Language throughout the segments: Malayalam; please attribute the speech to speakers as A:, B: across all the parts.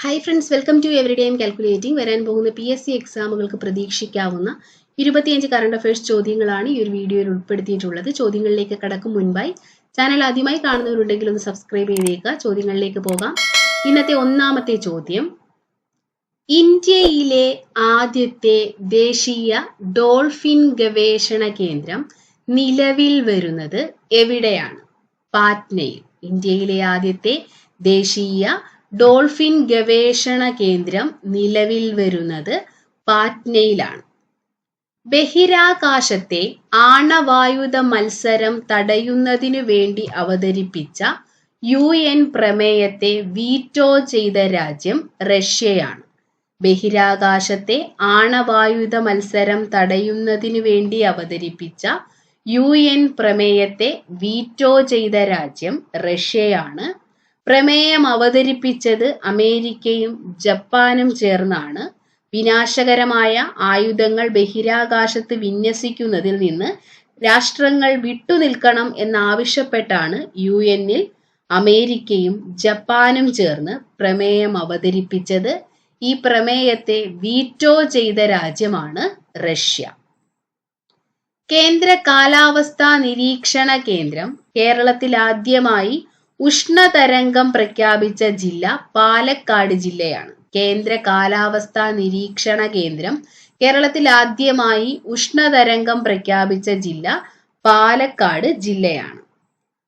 A: Hi friends welcome to every ഡേയും calculating വരാൻ പോകുന്ന പി എസ് സി എക്സാമുകൾക്ക് പ്രതീക്ഷിക്കാവുന്ന ഇരുപത്തിയഞ്ച് കറണ്ട് അഫയേഴ്സ് ചോദ്യങ്ങളാണ് ഈ ഒരു വീഡിയോയിൽ ഉൾപ്പെടുത്തിയിട്ടുള്ളത്. ചോദ്യങ്ങളിലേക്ക് കടക്കും മുൻപായി ചാനൽ ആദ്യമായി കാണുന്നവരുണ്ടെങ്കിൽ ഒന്ന് സബ്സ്ക്രൈബ് ചെയ്തേക്കുക. ചോദ്യങ്ങളിലേക്ക് പോകാം. ഇന്നത്തെ ഒന്നാമത്തെ ചോദ്യം. ഇന്ത്യയിലെ ആദ്യത്തെ ദേശീയ ഡോൾഫിൻ ഗവേഷണ കേന്ദ്രം നിലവിൽ വരുന്നത് എവിടെയാണ്? പാറ്റ്നയിൽ. ഇന്ത്യയിലെ ആദ്യത്തെ ദേശീയ ഡോൾഫിൻ ഗവേഷണ കേന്ദ്രം നിലവിൽ വരുന്നത് പാറ്റ്നയിലാണ്. ബഹിരാകാശത്തെ ആണവായുധ മത്സരം തടയുന്നതിനു വേണ്ടി അവതരിപ്പിച്ച യു എൻ പ്രമേയത്തെ വീറ്റോ ചെയ്ത രാജ്യം റഷ്യയാണ്. ബഹിരാകാശത്തെ ആണവായുധ മത്സരം തടയുന്നതിനു വേണ്ടി അവതരിപ്പിച്ച യു എൻ പ്രമേയത്തെ വീറ്റോ ചെയ്ത രാജ്യം റഷ്യയാണ്. പ്രമേയം അവതരിപ്പിച്ചത് അമേരിക്കയും ജപ്പാനും ചേർന്നാണ്. വിനാശകരമായ ആയുധങ്ങൾ ബഹിരാകാശത്ത് വിന്യസിക്കുന്നതിൽ നിന്ന് രാഷ്ട്രങ്ങൾ വിട്ടുനിൽക്കണം എന്നാവശ്യപ്പെട്ടാണ് യു എന്നിൽ അമേരിക്കയും ജപ്പാനും ചേർന്ന് പ്രമേയം അവതരിപ്പിച്ചത്. ഈ പ്രമേയത്തെ വീറ്റോ ചെയ്ത രാജ്യമാണ് റഷ്യ. കേന്ദ്ര കാലാവസ്ഥാ നിരീക്ഷണ കേന്ദ്രം കേരളത്തിൽ ആദ്യമായി ഉഷ്ണതരംഗം പ്രഖ്യാപിച്ച ജില്ല പാലക്കാട് ജില്ലയാണ്. കേന്ദ്ര കാലാവസ്ഥാ നിരീക്ഷണ കേന്ദ്രം കേരളത്തിൽ ആദ്യമായി ഉഷ്ണതരംഗം പ്രഖ്യാപിച്ച ജില്ല പാലക്കാട് ജില്ലയാണ്.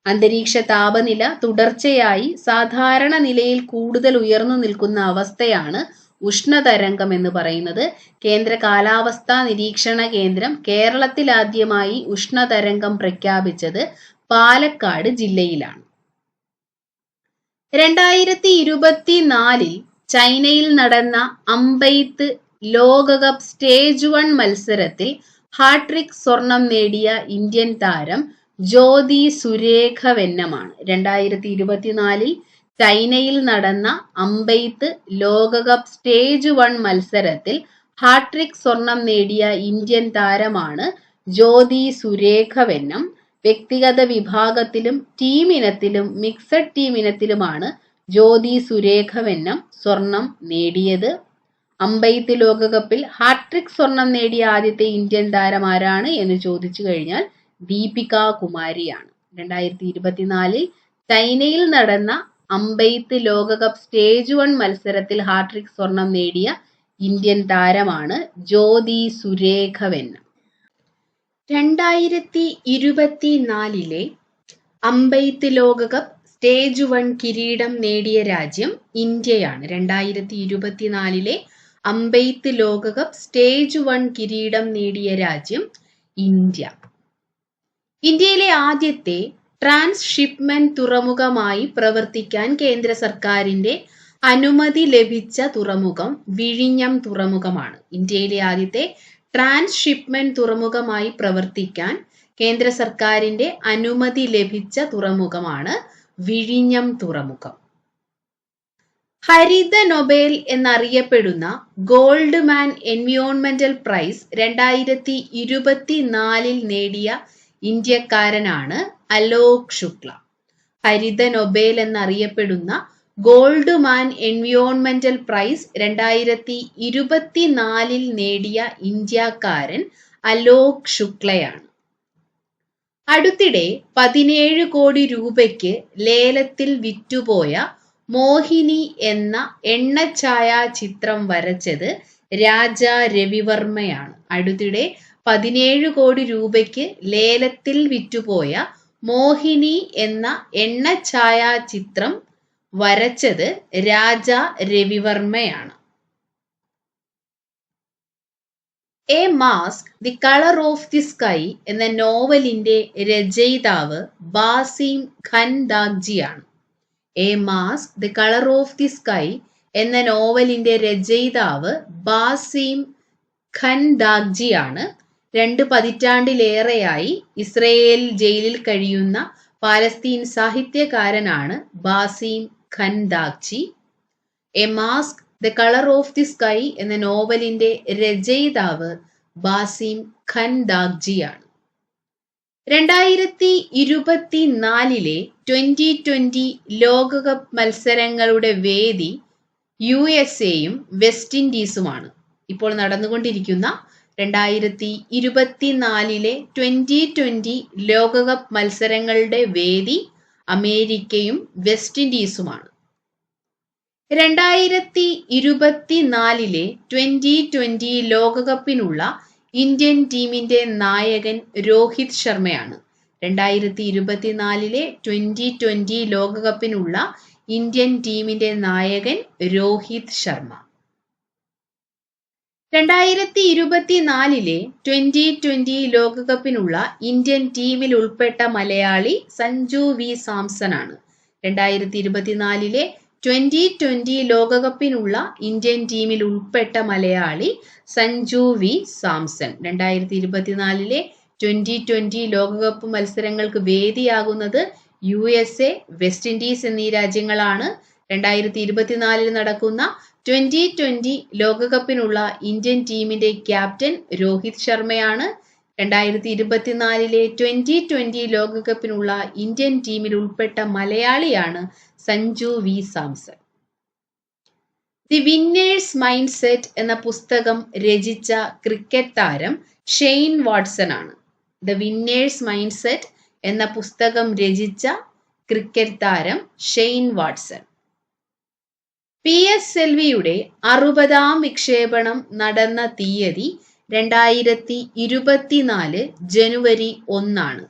A: അന്തരീക്ഷ താപനില തുടർച്ചയായി സാധാരണ നിലയിൽ കൂടുതൽ ഉയർന്നു നിൽക്കുന്ന അവസ്ഥയാണ് ഉഷ്ണതരംഗം എന്ന് പറയുന്നത്. കേന്ദ്ര കാലാവസ്ഥാ നിരീക്ഷണ കേന്ദ്രം കേരളത്തിൽ ആദ്യമായി ഉഷ്ണതരംഗം പ്രഖ്യാപിച്ചത് പാലക്കാട് ജില്ലയിലാണ്. രണ്ടായിരത്തി ഇരുപത്തിനാലിൽ ചൈനയിൽ നടന്ന അമ്പെയ്ത്ത് ലോകകപ്പ് സ്റ്റേജ് വൺ മത്സരത്തിൽ ഹാട്രിക് സ്വർണം നേടിയ ഇന്ത്യൻ താരം ജ്യോതി സുരേഖ വെന്നമാണ്. രണ്ടായിരത്തി ഇരുപത്തിനാലിൽ ചൈനയിൽ നടന്ന അമ്പെയ്ത്ത് ലോകകപ്പ് സ്റ്റേജ് വൺ മത്സരത്തിൽ ഹാട്രിക് സ്വർണം നേടിയ ഇന്ത്യൻ താരമാണ് ജ്യോതി സുരേഖ വെന്നം. വ്യക്തിഗത വിഭാഗത്തിലും ടീം ഇനത്തിലും മിക്സഡ് ടീം ഇനത്തിലുമാണ് ജ്യോതി സുരേഖ വെന്നം സ്വർണം നേടിയത്. അമ്പയത്ത് ലോകകപ്പിൽ ഹാട്രിക് സ്വർണം നേടിയ ആദ്യത്തെ ഇന്ത്യൻ താരം ആരാണ് എന്ന് ചോദിച്ചു കഴിഞ്ഞാൽ ദീപിക കുമാരിയാണ്. രണ്ടായിരത്തി ഇരുപത്തിനാലിൽ ചൈനയിൽ നടന്ന അമ്പയത്ത് ലോകകപ്പ് സ്റ്റേജ് വൺ മത്സരത്തിൽ ഹാട്രിക് സ്വർണം നേടിയ ഇന്ത്യൻ താരമാണ് ജ്യോതി സുരേഖ വെന്നം. രണ്ടായിരത്തി ഇരുപത്തിനാലിലെ അമ്പെയ്ത്ത് ലോകകപ്പ് സ്റ്റേജ് വൺ കിരീടം നേടിയ രാജ്യം ഇന്ത്യയാണ്. രണ്ടായിരത്തി ഇരുപത്തിനാലിലെ അമ്പെയ്ത്ത് ലോകകപ്പ് സ്റ്റേജ് വൺ കിരീടം നേടിയ രാജ്യം ഇന്ത്യ. ഇന്ത്യയിലെ ആദ്യത്തെ ട്രാൻസ്ഷിപ്മെന്റ് തുറമുഖമായി പ്രവർത്തിക്കാൻ കേന്ദ്ര സർക്കാരിന്റെ അനുമതി ലഭിച്ച തുറമുഖം വിഴിഞ്ഞം തുറമുഖമാണ്. ഇന്ത്യയിലെ ആദ്യത്തെ ട്രാൻസ്ഷിപ്മെന്റ് തുറമുഖമായി പ്രവർത്തിക്കാൻ കേന്ദ്ര സർക്കാരിന്റെ അനുമതി ലഭിച്ച തുറമുഖമാണ് വിഴിഞ്ഞം തുറമുഖം. ഹരിത നൊബേൽ എന്നറിയപ്പെടുന്ന ഗോൾഡ് മാൻ എൻവിയോൺമെന്റൽ പ്രൈസ് രണ്ടായിരത്തി ഇരുപത്തിനാലിൽ നേടിയ ഇന്ത്യക്കാരനാണ് അലോക് ശുക്ല. ഹരിത നൊബേൽ എന്നറിയപ്പെടുന്ന ഗോൾഡ് മാൻ എൻവിയോൺമെന്റൽ പ്രൈസ് രണ്ടായിരത്തി ഇരുപത്തിനാലിൽ നേടിയ ഇന്ത്യക്കാരൻ അലോക് ശുക്ലയാണ്. അടുത്തിടെ പതിനേഴ് കോടി രൂപയ്ക്ക് ലേലത്തിൽ വിറ്റുപോയ മോഹിനി എന്ന എണ്ണച്ചായ ചിത്രം വരച്ചത് രാജ രവിവർമ്മയാണ്. അടുത്തിടെ പതിനേഴ് കോടി രൂപയ്ക്ക് ലേലത്തിൽ വിറ്റുപോയ മോഹിനി എന്ന എണ്ണച്ചായ ചിത്രം വരച്ചത് Raja രവിവർമ്മയാണ്. A mask the colour of the sky എന്ന നോവലിന്റെ രചയിതാവ് Basim ഖൻദാഗ്ജിയാണ് a mask the colour of the sky എന്ന നോവലിന്റെ രചയിതാവ് ബാസിം ഖൻദാഗ്ജിയാണ് രണ്ട് പതിറ്റാണ്ടിലേറെയായി ഇസ്രയേൽ ജയിലിൽ കഴിയുന്ന Palestine സാഹിത്യകാരനാണ് Basim Khandaqji a mask the colour of the sky എന്ന നോവലിന്റെ രചയിതാവ് ബാസിം ഖൻദാക്ജിയാണ്. രണ്ടായിരത്തി ഇരുപത്തിനാലിലെ ട്വന്റി ട്വന്റി ലോകകപ്പ് മത്സരങ്ങളുടെ വേദി യു എസ് എയും വെസ്റ്റ് ഇൻഡീസുമാണ്. ഇപ്പോൾ നടന്നുകൊണ്ടിരിക്കുന്ന രണ്ടായിരത്തി ഇരുപത്തിനാലിലെ ട്വന്റി ട്വന്റി ലോകകപ്പ് മത്സരങ്ങളുടെ വേദി അമേരിക്കയും വെസ്റ്റ് ഇൻഡീസുമാണ്. രണ്ടായിരത്തി ഇരുപത്തിനാലിലെ ട്വന്റി ട്വന്റി ലോകകപ്പിനുള്ള ഇന്ത്യൻ ടീമിന്റെ നായകൻ രോഹിത് ശർമ്മയാണ്. രണ്ടായിരത്തി ഇരുപത്തിനാലിലെ ട്വന്റി ട്വന്റി ലോകകപ്പിനുള്ള ഇന്ത്യൻ ടീമിന്റെ നായകൻ രോഹിത് ശർമ്മ. രണ്ടായിരത്തി ഇരുപത്തിനാലിലെ ട്വന്റി ട്വന്റി ലോകകപ്പിനുള്ള ഇന്ത്യൻ ടീമിൽ ഉൾപ്പെട്ട മലയാളി സഞ്ജു വി സാംസൺ ആണ് രണ്ടായിരത്തി ഇരുപത്തിനാലിലെ ട്വന്റി ട്വന്റി ലോകകപ്പിനുള്ള ഇന്ത്യൻ ടീമിൽ ഉൾപ്പെട്ട മലയാളി സഞ്ജു വി സാംസൺ. രണ്ടായിരത്തി ഇരുപത്തിനാലിലെ ട്വന്റി ട്വന്റി ലോകകപ്പ് മത്സരങ്ങൾക്ക് വേദിയാകുന്നത് U S A West Indies എന്നീ രാജ്യങ്ങളാണ് രണ്ടായിരത്തി ഇരുപത്തിനാലിൽ നടക്കുന്ന ട്വന്റി ട്വന്റി ലോകകപ്പിനുള്ള ഇന്ത്യൻ ടീമിന്റെ ക്യാപ്റ്റൻ രോഹിത് ശർമ്മയാണ് രണ്ടായിരത്തി ഇരുപത്തിനാലിലെ ട്വന്റി ട്വന്റി ലോകകപ്പിനുള്ള ഇന്ത്യൻ ടീമിൽ ഉൾപ്പെട്ട മലയാളിയാണ് Sanju V Samson. The winners mindset എന്ന പുസ്തകം രചിച്ച ക്രിക്കറ്റ് താരം ഷെയ്ൻ വാട്സൺ ആണ് ദ വിന്നേഴ്സ് മൈൻഡ് സെറ്റ് എന്ന പുസ്തകം രചിച്ച ക്രിക്കറ്റ് താരം Shane Watson. P S L വിയുടെ അറുപതാം വിക്ഷേപണം നടന്ന തീയതി രണ്ടായിരത്തി ഇരുപത്തിനാല് ജനുവരി ഒന്നാണ്.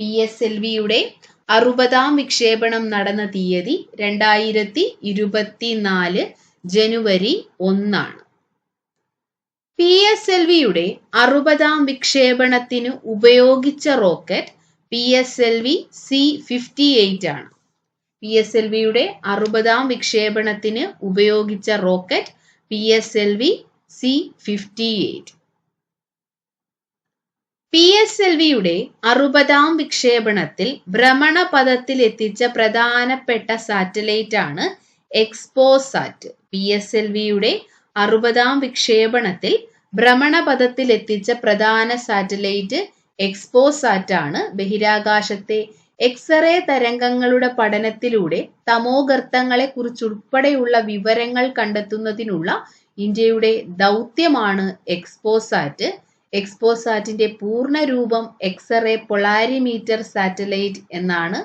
A: പി എസ് എൽ വിയുടെ അറുപതാം വിക്ഷേപണം നടന്ന തീയതി രണ്ടായിരത്തി ഇരുപത്തിനാല് ജനുവരി ഒന്നാണ്. പി എസ് എൽ വിയുടെ അറുപതാം വിക്ഷേപണത്തിന് ഉപയോഗിച്ച rocket P S L V C fifty eight ആണ്. പി എസ് എൽ വിയുടെ അറുപതാം വിക്ഷേപണത്തിന് ഉപയോഗിച്ച rocket P S L V C fifty eight P S L വിയുടെ അറുപതാം വിക്ഷേപണത്തിൽ ഭ്രമണപഥത്തിൽ എത്തിച്ച പ്രധാനപ്പെട്ട സാറ്റലൈറ്റ് ആണ് എക്സ്പോസാറ്റ് പി എസ് എൽ വിയുടെ അറുപതാം വിക്ഷേപണത്തിൽ ഭ്രമണപഥത്തിൽ എത്തിച്ച പ്രധാന സാറ്റലൈറ്റ് എക്സ്പോസാറ്റ് ആണ് ബഹിരാകാശത്തെ എക്സ്റേ തരംഗങ്ങളുടെ പഠനത്തിലൂടെ തമോഗർത്തങ്ങളെ കുറിച്ചുൾപ്പെടെയുള്ള വിവരങ്ങൾ കണ്ടെത്തുന്നതിനുള്ള ഇന്ത്യയുടെ ദൗത്യമാണ് എക്സ്പോസാറ്റ് എക്സ്പോസാറ്റിന്റെ പൂർണ രൂപം എക്സ്റേ പൊളാരിമീറ്റർ സാറ്റലൈറ്റ് എന്നാണ്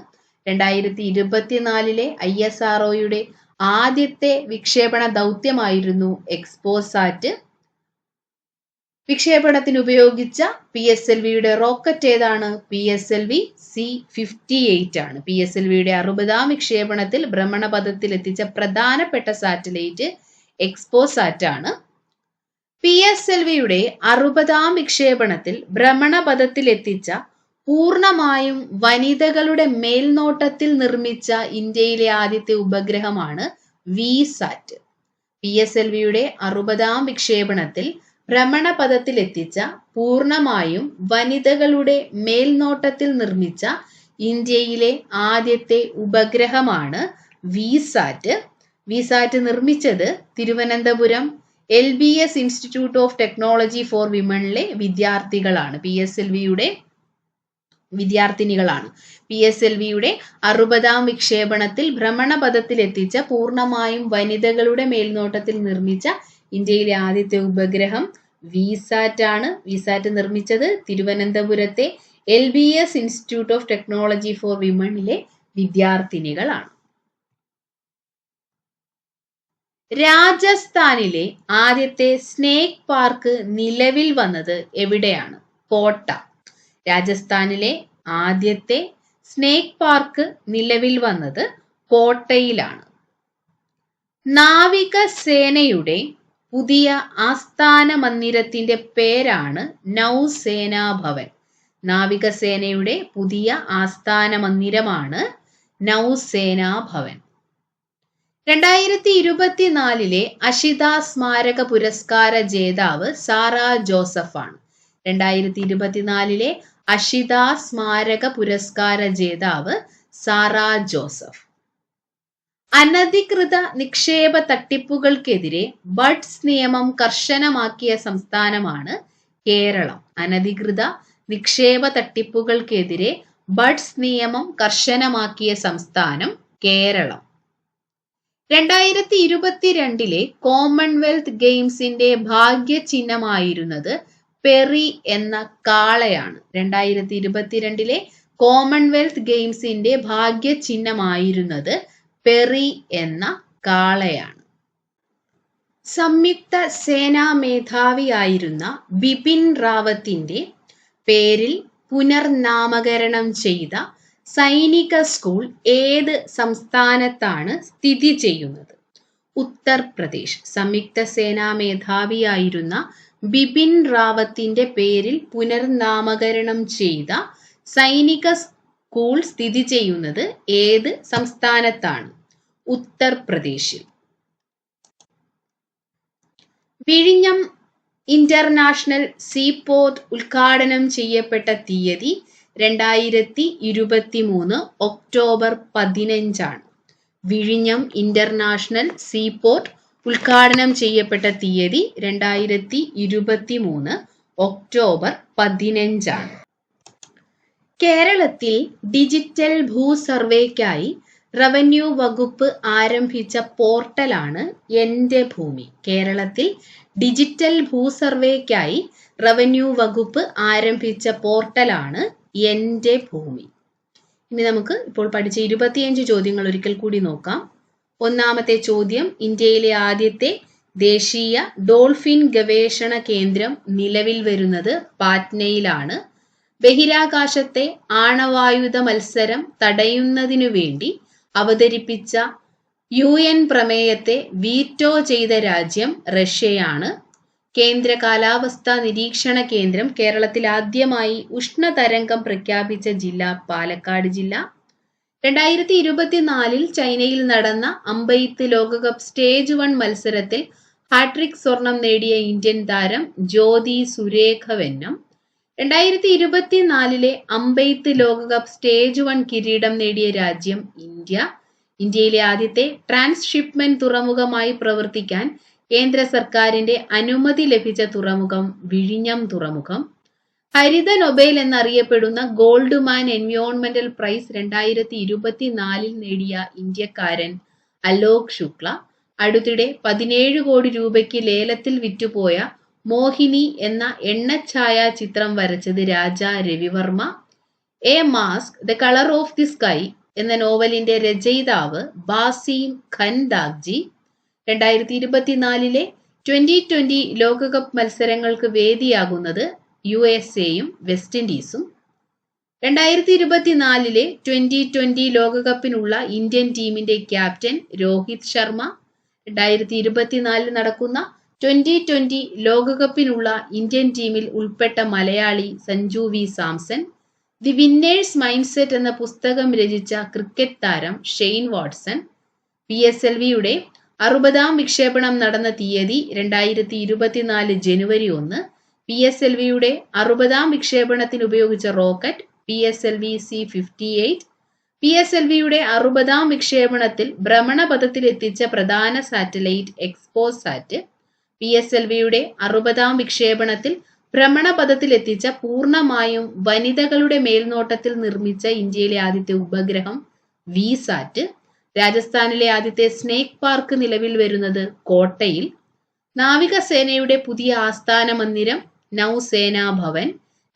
A: രണ്ടായിരത്തി ഇരുപത്തിനാലിലെ ഐ എസ് ആർ ആദ്യത്തെ വിക്ഷേപണ ദൗത്യമായിരുന്നു എക്സ്പോസാറ്റ് വിക്ഷേപണത്തിന് ഉപയോഗിച്ച പി എസ് എൽ വിയുടെ റോക്കറ്റ് ഏതാണ്? P S L V C fifty eight ആണ് പി എസ് എൽ വിയുടെ അറുപതാം വിക്ഷേപണത്തിൽ ഭ്രമണപഥത്തിൽ എത്തിച്ച പ്രധാനപ്പെട്ട സാറ്റലൈറ്റ് എക്സ്പോസാറ്റ് ആണ്. പി എസ് എൽ വിയുടെ അറുപതാം വിക്ഷേപണത്തിൽ ഭ്രമണപഥത്തിൽ എത്തിച്ച പൂർണമായും വനിതകളുടെ മേൽനോട്ടത്തിൽ നിർമ്മിച്ച ഇന്ത്യയിലെ ആദ്യത്തെ ഉപഗ്രഹമാണ് വി സാറ്റ് പി എസ് എൽ വിയുടെ അറുപതാം വിക്ഷേപണത്തിൽ ഭ്രമണപഥത്തിൽ എത്തിച്ച പൂർണമായും വനിതകളുടെ മേൽനോട്ടത്തിൽ നിർമ്മിച്ച ഇന്ത്യയിലെ ആദ്യത്തെ ഉപഗ്രഹമാണ് വിസാറ്റ്. വിസാറ്റ് നിർമ്മിച്ചത് Thiruvananthapuram L B S institute of technology for വിമണിലെ വിദ്യാർത്ഥികളാണ്. പി എസ് എൽ വിയുടെ വിദ്യാർത്ഥിനികളാണ്. പി എസ് എൽ വിയുടെ അറുപതാം വിക്ഷേപണത്തിൽ ഭ്രമണപഥത്തിലെത്തിച്ച പൂർണമായും വനിതകളുടെ മേൽനോട്ടത്തിൽ നിർമ്മിച്ച ഇന്ത്യയിലെ ആദ്യത്തെ ഉപഗ്രഹം വിസാറ്റ് ആണ്. വിസാറ്റ് നിർമ്മിച്ചത് തിരുവനന്തപുരത്തെ L B S institute of technology for വിമണിലെ വിദ്യാർത്ഥിനികളാണ്. രാജസ്ഥാനിലെ ആദ്യത്തെ സ്നേക്ക് പാർക്ക് നിലവിൽ വന്നത് എവിടെയാണ്? കോട്ട. രാജസ്ഥാനിലെ ആദ്യത്തെ സ്നേക്ക് പാർക്ക് നിലവിൽ വന്നത് കോട്ടയിലാണ്. നാവികസേനയുടെ പുതിയ ആസ്ഥാന മന്ദിരത്തിന്റെ പേരാണ് നൗസേനാ ഭവൻ നാവികസേനയുടെ പുതിയ ആസ്ഥാന മന്ദിരമാണ് നൗസേനാ ഭവൻ രണ്ടായിരത്തി ഇരുപത്തിനാലിലെ അഷിത സ്മാരക പുരസ്കാര ജേതാവ് സാറ ജോസഫാണ്. രണ്ടായിരത്തി ഇരുപത്തിനാലിലെ അഷിത സ്മാരക പുരസ്കാര ജേതാവ് സാറ ജോസഫ്. അനധികൃത നിക്ഷേപ തട്ടിപ്പുകൾക്കെതിരെ ബഡ്സ് നിയമം കർശനമാക്കിയ സംസ്ഥാനമാണ് കേരളം. അനധികൃത നിക്ഷേപ തട്ടിപ്പുകൾക്കെതിരെ ബഡ്സ് നിയമം കർശനമാക്കിയ സംസ്ഥാനം കേരളം. രണ്ടായിരത്തി ഇരുപത്തിരണ്ടിലെ കോമൺവെൽത്ത് ഗെയിംസിന്റെ ഭാഗ്യചിഹ്നമായിരുന്നത് പെറി എന്ന കാളയാണ്. രണ്ടായിരത്തി ഇരുപത്തിരണ്ടിലെ കോമൺവെൽത്ത് ഗെയിംസിന്റെ ഭാഗ്യചിഹ്നമായിരുന്നത് പെറി എന്ന കാളയാണ്. സംയുക്ത സേനാ മേധാവിയായിരുന്ന ബിപിൻ റാവത്തിന്റെ പേരിൽ പുനർനാമകരണം ചെയ്ത സൈനിക സ്കൂൾ ഏത് സംസ്ഥാനത്താണ് സ്ഥിതി ചെയ്യുന്നത്? ഉത്തർപ്രദേശ്. സംയുക്ത സേനാ മേധാവിയായിരുന്ന ബിപിൻ റാവത്തിന്റെ പേരിൽ പുനർനാമകരണം ചെയ്ത സൈനിക സ്കൂൾ സ്ഥിതി ചെയ്യുന്നത് ഏത് സംസ്ഥാനത്താണ്? ഉത്തർപ്രദേശിൽ. വിഴിഞ്ഞം ഇന്റർനാഷണൽ സീപോർട്ട് ഉദ്ഘാടനം ചെയ്യപ്പെട്ട തീയതി രണ്ടായിരത്തി ഇരുപത്തി മൂന്ന് ഒക്ടോബർ പതിനഞ്ചാണ്. വിഴിഞ്ഞം ഇന്റർനാഷണൽ സീപോർട്ട് ഉദ്ഘാടനം ചെയ്യപ്പെട്ട തീയതി രണ്ടായിരത്തി ഇരുപത്തി മൂന്ന് ഒക്ടോബർ പതിനഞ്ചാണ്. കേരളത്തിൽ ഡിജിറ്റൽ ഭൂസർവേക്കായി റവന്യൂ വകുപ്പ് ആരംഭിച്ച പോർട്ടലാണ് എന്റെ ഭൂമി. കേരളത്തിൽ ഡിജിറ്റൽ ഭൂസർവേക്കായി റവന്യൂ വകുപ്പ് ആരംഭിച്ച പോർട്ടലാണ് എന്റെ ഭൂമി. ഇനി നമുക്ക് ഇപ്പോൾ പഠിച്ച ഇരുപത്തിയഞ്ച് ചോദ്യങ്ങൾ ഒരിക്കൽ കൂടി നോക്കാം. ഒന്നാമത്തെ ചോദ്യം ഇന്ത്യയിലെ ആദ്യത്തെ ദേശീയ ഡോൾഫിൻ ഗവേഷണ കേന്ദ്രം നിലവിൽ വരുന്നത് പാറ്റ്നയിലാണ്. ബഹിരാകാശത്തെ ആണവായുധ മത്സരം തടയുന്നതിനു വേണ്ടി അവതരിപ്പിച്ച യു എൻ പ്രമേയത്തെ വീറ്റോ ചെയ്ത രാജ്യം റഷ്യയാണ്. കേന്ദ്ര കാലാവസ്ഥാ നിരീക്ഷണ കേന്ദ്രം കേരളത്തിൽ ആദ്യമായി ഉഷ്ണതരംഗം പ്രഖ്യാപിച്ച ജില്ല പാലക്കാട് ജില്ല. രണ്ടായിരത്തി ഇരുപത്തിനാലിൽ ചൈനയിൽ നടന്ന അമ്പെയ്ത്ത് ലോകകപ്പ് സ്റ്റേജ് വൺ മത്സരത്തിൽ ഹാട്രിക് സ്വർണം നേടിയ ഇന്ത്യൻ താരം ജ്യോതി സുരേഖ വെന്നം രണ്ടായിരത്തി ഇരുപത്തിനാലിലെ അമ്പെയ്ത്ത് ലോകകപ്പ് സ്റ്റേജ് വൺ കിരീടം നേടിയ രാജ്യം ഇന്ത്യ. ഇന്ത്യയിലെ ആദ്യത്തെ ട്രാൻസ്ഷിപ്മെന്റ് തുറമുഖമായി പ്രവർത്തിക്കാൻ കേന്ദ്ര സർക്കാരിന്റെ അനുമതി ലഭിച്ച തുറമുഖം വിഴിഞ്ഞം തുറമുഖം. ഹരിത നൊബേൽ എന്നറിയപ്പെടുന്ന ഗോൾഡ് മാൻ എൻവയോൺമെന്റൽ പ്രൈസ് രണ്ടായിരത്തി ഇരുപത്തിനാലിൽ നേടിയ ഇന്ത്യക്കാരൻ അലോക് ശുക്ല. അടുത്തിടെ പതിനേഴ് കോടി രൂപയ്ക്ക് ലേലത്തിൽ വിറ്റുപോയ മോഹിനി എന്ന എണ്ണഛായ ചിത്രം വരച്ചത് Raja Ravi Varma. A mask the colour of the sky എന്ന നോവലിന്റെ രചയിതാവ് ബാസിം ഖൻദാഗ്ജി രണ്ടായിരത്തി ഇരുപത്തിനാലിലെ ട്വന്റി ട്വന്റി ലോകകപ്പ് മത്സരങ്ങൾക്ക് വേദിയാകുന്നത് യു എസ് എയും വെസ്റ്റ് ഇൻഡീസും. രണ്ടായിരത്തി ഇരുപത്തിനാലിലെ ട്വന്റി ട്വന്റി ലോകകപ്പിനുള്ള ഇന്ത്യൻ ടീമിന്റെ ക്യാപ്റ്റൻ രോഹിത് ശർമ്മ. രണ്ടായിരത്തി ഇരുപത്തിനാലിൽ നടക്കുന്ന ട്വന്റി ട്വന്റി ലോകകപ്പിനുള്ള ഇന്ത്യൻ ടീമിൽ ഉൾപ്പെട്ട Malayali Sanju V Samson the winners mindset എന്ന പുസ്തകം രചിച്ച ക്രിക്കറ്റ് താരം Shane Watson P S L വിയുടെ അറുപതാം വിക്ഷേപണം നടന്ന തീയതി രണ്ടായിരത്തി ഇരുപത്തിനാല് ജനുവരി ഒന്ന് പി എസ് എൽ വിയുടെ അറുപതാം വിക്ഷേപണത്തിന് ഉപയോഗിച്ച rocket P S L V C fifty eight P S L വിയുടെ അറുപതാം വിക്ഷേപണത്തിൽ ഭ്രമണപഥത്തിലെത്തിച്ച പ്രധാന satellite XPoSat P S L വിയുടെ അറുപതാം വിക്ഷേപണത്തിൽ ഭ്രമണപഥത്തിലെത്തിച്ച പൂർണമായും വനിതകളുടെ മേൽനോട്ടത്തിൽ നിർമ്മിച്ച ഇന്ത്യയിലെ ആദ്യത്തെ ഉപഗ്രഹം വിസാറ്റ്. രാജസ്ഥാനിലെ ആദ്യത്തെ സ്നേക് പാർക്ക് നിലവിൽ വരുന്നത് കോട്ടയിൽ. നാവികസേനയുടെ പുതിയ ആസ്ഥാന മന്ദിരം നൗസേനാ ഭവൻ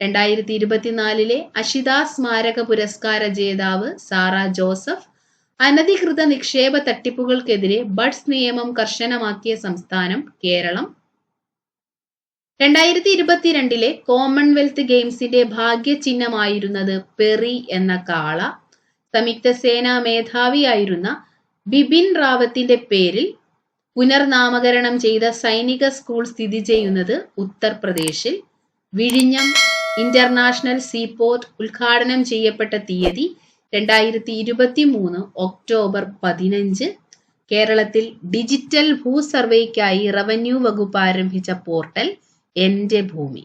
A: രണ്ടായിരത്തി ഇരുപത്തിനാലിലെ അഷിത സ്മാരക പുരസ്കാര ജേതാവ് സാറ ജോസഫ് അനധികൃത നിക്ഷേപ തട്ടിപ്പുകൾക്കെതിരെ ബഡ്സ് നിയമം കർശനമാക്കിയ സംസ്ഥാനം കേരളം. രണ്ടായിരത്തി ഇരുപത്തിരണ്ടിലെ കോമൺവെൽത്ത് ഗെയിംസിന്റെ ഭാഗ്യചിഹ്നമായിരുന്നത് പെറി എന്ന കാള. സംയുക്ത സേനാ മേധാവിയായിരുന്ന ബിപിൻ റാവത്തിന്റെ പേരിൽ പുനർനാമകരണം ചെയ്ത സൈനിക സ്കൂൾ സ്ഥിതി ചെയ്യുന്നത് ഉത്തർപ്രദേശിൽ. വിഴിഞ്ഞം ഇന്റർനാഷണൽ സീപോർട്ട് ഉദ്ഘാടനം ചെയ്യപ്പെട്ട തീയതി രണ്ടായിരത്തി ഇരുപത്തി മൂന്ന് ഒക്ടോബർ പതിനഞ്ച് കേരളത്തിൽ ഡിജിറ്റൽ ഭൂസർവേക്കായി റവന്യൂ വകുപ്പ് ആരംഭിച്ച പോർട്ടൽ എന്റെ ഭൂമി.